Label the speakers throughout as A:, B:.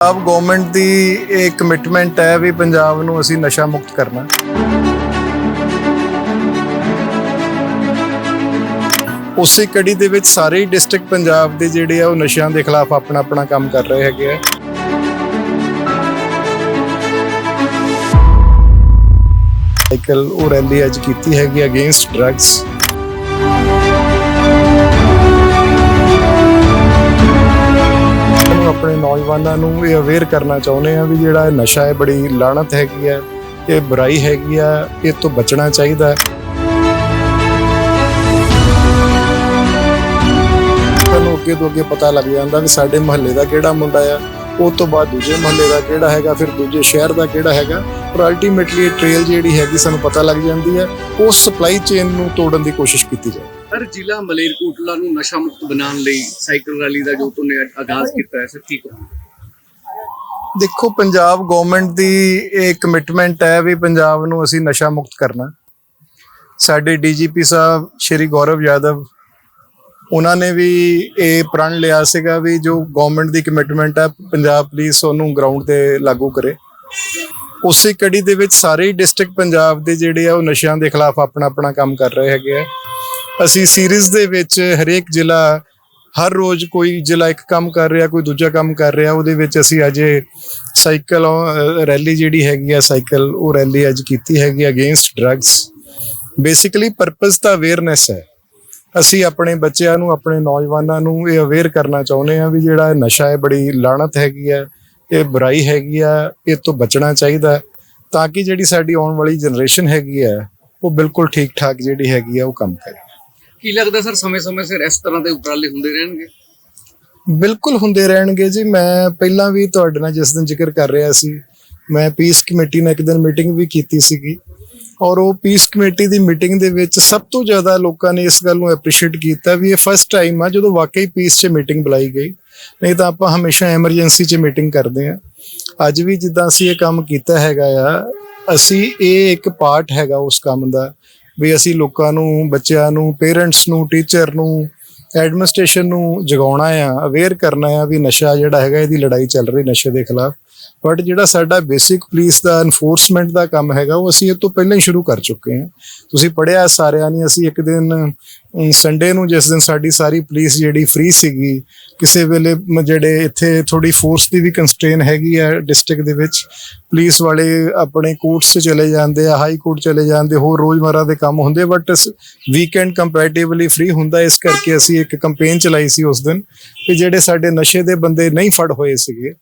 A: Punjab government ਦੀ ਇਹ commitment ਹੈ ਵੀ ਪੰਜਾਬ ਨੂੰ ਅਸੀਂ ਨਸ਼ਾ ਮੁਕਤ ਕਰਨਾ। ਉਸੇ ਕੜੀ ਦੇ ਵਿੱਚ ਸਾਰੇ ਡਿਸਟ੍ਰਿਕਟ ਪੰਜਾਬ ਦੇ ਜਿਹੜੇ ਆ, ਉਹ ਨਸ਼ਿਆਂ ਦੇ ਖਿਲਾਫ ਆਪਣਾ ਆਪਣਾ ਕੰਮ ਕਰ ਰਹੇ ਹੈਗੇ ਆ। ਸਾਈਕਲ ਉਹ ਰੈਲੀ ਅੱਜ ਕੀਤੀ ਹੈਗੀ ਅਗੇਂਸਟ ਡਰੱਗਸ ਆਪਣੇ ਨੌਜਵਾਨਾਂ ਨੂੰ ਇਹ ਅਵੇਅਰ ਕਰਨਾ ਚਾਹੁੰਦੇ ਆ ਵੀ ਜਿਹੜਾ ਇਹ ਨਸ਼ਾ ਹੈ, ਬੜੀ ਲਾਣਤ ਹੈਗੀ ਹੈ ਇਹ ਬੁਰਾਈ ਹੈਗੀ ਆ, ਇਹ ਤੋਂ ਬਚਣਾ ਚਾਹੀਦਾ ਤੁਹਾਨੂੰ ਅੱਗੇ ਤੋਂ ਅੱਗੇ ਪਤਾ ਲੱਗ ਜਾਂਦਾ ਵੀ ਸਾਡੇ ਮੁਹੱਲੇ ਦਾ ਕਿਹੜਾ ਮੁੰਡਾ ਆ ਉਹ ਤੋਂ ਬਾਅਦ ਦੂਜੇ ਮੁਹੱਲੇ ਦਾ ਕਿਹੜਾ ਹੈਗਾ ਫਿਰ ਦੂਜੇ ਸ਼ਹਿਰ ਦਾ ਕਿਹੜਾ ਹੈਗਾ ਪਰ ਅਲਟੀਮੇਟਲੀ ਇਹ ਟ੍ਰੇਲ ਜਿਹੜੀ ਹੈਗੀ ਸਾਨੂੰ ਪਤਾ ਲੱਗ ਜਾਂਦੀ ਹੈ ਉਸ ਸਪਲਾਈ ਚੇਨ ਨੂੰ ਤੋੜਨ ਦੀ ਕੋਸ਼ਿਸ਼ ਕੀਤੀ ਜਾਏ।
B: ਹਰ ਜ਼ਿਲ੍ਹਾ ਮਲੇਰਕੋਟਲਾ ਨੂੰ ਨਸ਼ਾ ਮੁਕਤ ਬਣਾਉਣ ਲਈ ਸਾਈਕਲ ਰੈਲੀ ਦਾ ਜੋ ਤੁਨੇ ਆਗਾਜ਼ ਕੀਤਾ ਹੈ ਸਰ ਠੀਕ ਹੋ
A: ਦੇਖੋ ਪੰਜਾਬ ਗਵਰਨਮੈਂਟ ਦੀ ਇਹ ਕਮਿਟਮੈਂਟ ਹੈ ਵੀ ਪੰਜਾਬ ਨੂੰ ਅਸੀਂ ਨਸ਼ਾ ਮੁਕਤ ਕਰਨਾ। ਸਾਡੇ ਡੀਜੀਪੀ ਸਾਹਿਬ ਸ਼੍ਰੀ ਗੌਰਵ ਯਾਦਵ ਉਹਨਾਂ ਨੇ ਵੀ ਇਹ ਪ੍ਰਣ ਲਿਆ ਸੀਗਾ ਵੀ ਜੋ ਗਵਰਨਮੈਂਟ ਦੀ ਕਮਿਟਮੈਂਟ ਹੈ, ਪੰਜਾਬ ਪੁਲਿਸ ਉਹਨੂੰ ਗਰਾਊਂਡ ਤੇ ਲਾਗੂ ਕਰੇ। ਉਸੇ ਕੜੀ ਦੇ ਵਿੱਚ ਸਾਰੇ ਡਿਸਟ੍ਰਿਕਟ ਪੰਜਾਬ ਦੇ ਜਿਹੜੇ ਆ, ਉਹ ਨਸ਼ਿਆਂ ਦੇ ਖਿਲਾਫ ਆਪਣਾ ਆਪਣਾ ਕੰਮ ਕਰ ਰਹੇ ਹੈਗੇ ਆ। ਅਸੀਂ ਸੀਰੀਜ਼ ਦੇ ਵਿੱਚ ਹਰੇਕ ਜ਼ਿਲ੍ਹਾ, ਹਰ ਰੋਜ਼ ਕੋਈ ਜ਼ਿਲ੍ਹਾ ਇੱਕ ਕੰਮ ਕਰ ਰਿਹਾ, ਕੋਈ ਦੂਜਾ ਕੰਮ ਕਰ ਰਿਹਾ, ਉਹਦੇ ਵਿੱਚ ਅਸੀਂ ਅੱਜ ਸਾਈਕਲ ਰੈਲੀ ਜਿਹੜੀ ਹੈਗੀ ਆ ਸਾਈਕਲ ਉਹ ਰੈਲੀ ਅੱਜ ਕੀਤੀ ਹੈਗੀ ਅਗੇਂਸਟ ਡਰੱਗਸ ਬੇਸਿਕਲੀ ਪਰਪਸ ਤਾਂ ਅਵੇਅਰਨੈਸ ਹੈ। ਅਸੀਂ ਆਪਣੇ ਬੱਚਿਆਂ ਨੂੰ ਆਪਣੇ ਨੌਜਵਾਨਾਂ ਨੂੰ ਇਹ ਅਵੇਅਰ ਕਰਨਾ ਚਾਹੁੰਦੇ ਆ ਵੀ ਜਿਹੜਾ ਨਸ਼ਾ ਹੈ ਬੜੀ ਲਾਣਤ ਹੈਗੀ ਹੈ ਇਹ ਬੁਰਾਈ ਹੈਗੀ ਆ ਇਹ ਤੋਂ ਬਚਣਾ ਚਾਹੀਦਾ ਤਾਂ ਕਿ ਜਿਹੜੀ ਸਾਡੀ ਆਉਣ ਵਾਲੀ ਜਨਰੇਸ਼ਨ ਹੈਗੀ ਹੈ ਉਹ ਬਿਲਕੁਲ ਠੀਕ ਠਾਕ ਜਿਹੜੀ ਹੈਗੀ ਆ ਉਹ ਕੰਮ ਕਰੇ।
B: ਕੀ ਲੱਗਦਾ ਸਰ ਸਮੇਂ-ਸਮੇਂ ਸਿਰ ਇਸ ਤਰ੍ਹਾਂ ਦੇ ਉਪਰਾਲੇ ਹੁੰਦੇ ਰਹਿਣਗੇ?
A: ਬਿਲਕੁਲ ਹੁੰਦੇ ਰਹਿਣਗੇ ਜੀ। ਮੈਂ ਪਹਿਲਾਂ ਵੀ ਤੁਹਾਡੇ ਨਾਲ ਜਿਸ ਦਿਨ ਜ਼ਿਕਰ ਕਰ ਰਿਹਾ ਸੀ ਮੈਂ ਪੀਸ ਕਮੇਟੀ ਨਾਲ ਇੱਕ ਦਿਨ ਮੀਟਿੰਗ ਵੀ ਕੀਤੀ ਸੀਗੀ। ਔਰ ਉਹ ਪੀਸ ਕਮੇਟੀ ਦੀ ਮੀਟਿੰਗ ਦੇ ਵਿੱਚ ਸਭ ਤੋਂ ਜ਼ਿਆਦਾ ਲੋਕਾਂ ਨੇ ਇਸ ਗੱਲ ਨੂੰ ਐਪਰੀਸ਼ੀਏਟ ਕੀਤਾ ਵੀ ਇਹ ਫਸਟ ਟਾਈਮ ਆ, ਜਦੋਂ ਵਾਕਈ ਪੀਸ 'ਚ ਮੀਟਿੰਗ ਬੁਲਾਈ ਗਈ। ਨਹੀਂ ਤਾਂ ਆਪਾਂ ਹਮੇਸ਼ਾ ਐਮਰਜੈਂਸੀ 'ਚ ਮੀਟਿੰਗ ਕਰਦੇ ਆ। ਅੱਜ ਵੀ ਜਿੱਦਾਂ ਅਸੀਂ ਇਹ ਕੰਮ ਕੀਤਾ ਹੈਗਾ ਆ, ਅਸੀਂ ਇਹ ਇੱਕ ਪਾਰਟ ਹੈਗਾ ਉਸ ਕੰਮ ਦਾ, ਵੀ ਅਸੀਂ ਲੋਕਾਂ ਨੂੰ, ਬੱਚਿਆਂ ਨੂੰ ਪੇਰੈਂਟਸ ਨੂੰ ਟੀਚਰ ਨੂੰ ਐਡਮਿਨਿਸਟ੍ਰੇਸ਼ਨ ਨੂੰ ਜਗਾਉਣਾ ਆ, ਅਵੇਅਰ ਕਰਨਾ ਆ ਵੀ ਨਸ਼ਾ ਜਿਹੜਾ ਹੈਗਾ ਇਹਦੀ ਲੜਾਈ ਚੱਲ ਰਹੀ ਨਸ਼ੇ ਦੇ ਖਿਲਾਫ। ਬਟ ਜਿਹੜਾ ਸਾਡਾ ਬੇਸਿਕ ਪੁਲਿਸ ਦਾ ਐਨਫੋਰਸਮੈਂਟ ਦਾ ਕੰਮ ਹੈਗਾ, ਉਹ ਅਸੀਂ ਇਹ ਤੋਂ ਪਹਿਲਾਂ ਹੀ ਸ਼ੁਰੂ ਕਰ ਚੁੱਕੇ ਹਾਂ। ਤੁਸੀਂ ਪੜਿਆ ਸਾਰਿਆਂ ਨੇ, ਅਸੀਂ ਇੱਕ ਦਿਨ ਸੰਡੇ ਨੂੰ ਜਿਸ ਦਿਨ ਸਾਡੀ ਸਾਰੀ ਪੁਲਿਸ ਜਿਹੜੀ ਫ੍ਰੀ ਸੀਗੀ, ਕਿਸੇ ਵੇਲੇ ਜਿਹੜੇ ਇੱਥੇ ਥੋੜੀ ਫੋਰਸ ਦੀ ਵੀ ਕੰਸਟ੍ਰੇਨ ਹੈਗੀ ਆ ਡਿਸਟ੍ਰਿਕਟ ਦੇ ਵਿੱਚ ਪੁਲਿਸ ਵਾਲੇ ਆਪਣੇ ਕੋਰਟਸ 'ਚ ਚਲੇ ਜਾਂਦੇ ਆ ਹਾਈ ਕੋਰਟ ਚਲੇ ਜਾਂਦੇ, ਹੋਰ ਰੋਜ਼ਮਰਾ ਦੇ ਕੰਮ ਹੁੰਦੇ ਬਟ ਵੀਕਐਂਡ ਕੰਪੈਰੀਟਿਵਲੀ ਫ੍ਰੀ ਹੁੰਦਾ, ਇਸ ਕਰਕੇ ਅਸੀਂ ਇੱਕ ਕੈਂਪੇਨ ਚਲਾਈ ਸੀ ਉਸ ਦਿਨ, ਕਿ ਜਿਹੜੇ ਸਾਡੇ ਨਸ਼ੇ ਦੇ ਬੰਦੇ ਨਹੀਂ ਫੜ ਹੋਏ ਸੀਗੇ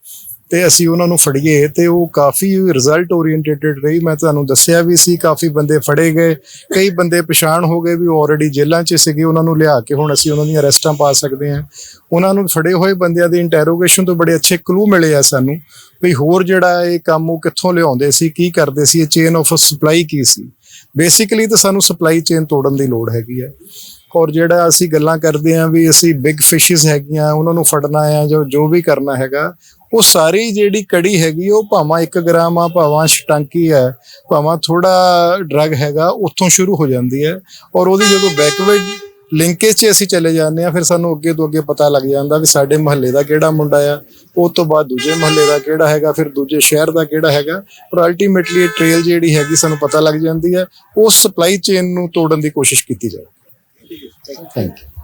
A: ਤੇ ਅਸੀਂ ਉਹਨਾਂ ਨੂੰ ਫੜੀਏ ਤੇ ਉਹ ਕਾਫੀ ਰਿਜ਼ਲਟ ਓਰੀਐਂਟੇਟਡ ਰਹੀ। ਮੈਂ ਤੁਹਾਨੂੰ ਦੱਸਿਆ ਵੀ ਸੀ, ਕਾਫੀ ਬੰਦੇ ਫੜੇ ਗਏ, ਕਈ ਬੰਦੇ ਪਛਾਣ ਹੋ ਗਏ ਵੀ ਉਹ ਆਲਰੇਡੀ ਜੇਲ੍ਹਾਂ 'ਚ ਸੀਗੇ, ਉਹਨਾਂ ਨੂੰ ਲਿਆ ਕੇ ਹੁਣ ਅਸੀਂ ਉਹਨਾਂ ਦੀਆਂ ਅਰੈਸਟਾਂ ਪਾ ਸਕਦੇ ਹਾਂ। ਉਹਨਾਂ ਨੂੰ ਫੜੇ ਹੋਏ ਬੰਦਿਆਂ ਦੀ ਇੰਟਰੋਗੇਸ਼ਨ ਤੋਂ ਬੜੇ ਅੱਛੇ ਕਲੂ ਮਿਲੇ ਆ ਸਾਨੂੰ ਵੀ ਹੋਰ ਜਿਹੜਾ ਇਹ ਕੰਮ ਉਹ ਕਿੱਥੋਂ ਲਿਆਉਂਦੇ ਸੀ, ਕੀ ਕਰਦੇ ਸੀ, ਇਹ ਚੇਨ ਆਫ ਸਪਲਾਈ ਕੀ ਸੀ। ਬੇਸਿਕਲੀ ਤਾਂ ਸਾਨੂੰ ਸਪਲਾਈ ਚੇਨ ਤੋੜਨ ਦੀ ਲੋੜ ਹੈਗੀ ਹੈ ਔਰ ਜਿਹੜਾ ਅਸੀਂ ਗੱਲਾਂ ਕਰਦੇ ਆਂ ਵੀ ਅਸੀਂ ਬਿਗ ਫਿਸ਼ਸ ਹੈਗੀਆਂ, ਉਹਨਾਂ ਨੂੰ ਫੜਨਾ ਆ ਜੋ ਜੋ ਵੀ ਕਰਨਾ ਹੈਗਾ ਉਹ ਸਾਰੀ ਜਿਹੜੀ ਕੜੀ ਹੈਗੀ, ਉਹ ਭਾਵਾਂ 1 ਗ੍ਰਾਮ ਆ, ਭਾਵਾਂ ਛਟਾਂਕੀ ਹੈ ਭਾਵਾਂ ਥੋੜਾ ਡਰਗ ਹੈਗਾ, ਉੱਥੋਂ ਸ਼ੁਰੂ ਹੋ ਜਾਂਦੀ ਹੈ। ਔਰ ਉਹਦੀ ਜਦੋਂ ਬੈਕਵਰਡ ਲਿੰਕੇਜ 'ਚ ਅਸੀਂ ਚਲੇ ਜਾਂਦੇ ਆ ਫਿਰ ਸਾਨੂੰ ਅੱਗੇ ਤੋਂ ਅੱਗੇ ਪਤਾ ਲੱਗ ਜਾਂਦਾ ਵੀ ਸਾਡੇ ਮੁਹੱਲੇ ਦਾ ਕਿਹੜਾ ਮੁੰਡਾ ਆ। ਉਹ ਤੋਂ ਬਾਅਦ ਦੂਜੇ ਮੁਹੱਲੇ ਦਾ ਕਿਹੜਾ ਹੈਗਾ, ਫਿਰ ਦੂਜੇ ਸ਼ਹਿਰ ਦਾ ਕਿਹੜਾ ਹੈਗਾ। ਪਰ ਅਲਟੀਮੇਟਲੀ ਇਹ ਟ੍ਰੇਲ ਜਿਹੜੀ ਹੈਗੀ ਸਾਨੂੰ ਪਤਾ ਲੱਗ ਜਾਂਦੀ ਹੈ ਉਸ ਸਪਲਾਈ ਚੇਨ ਨੂੰ ਤੋੜਨ ਦੀ ਕੋਸ਼ਿਸ਼ ਕੀਤੀ ਜਾਵੇ। Thank you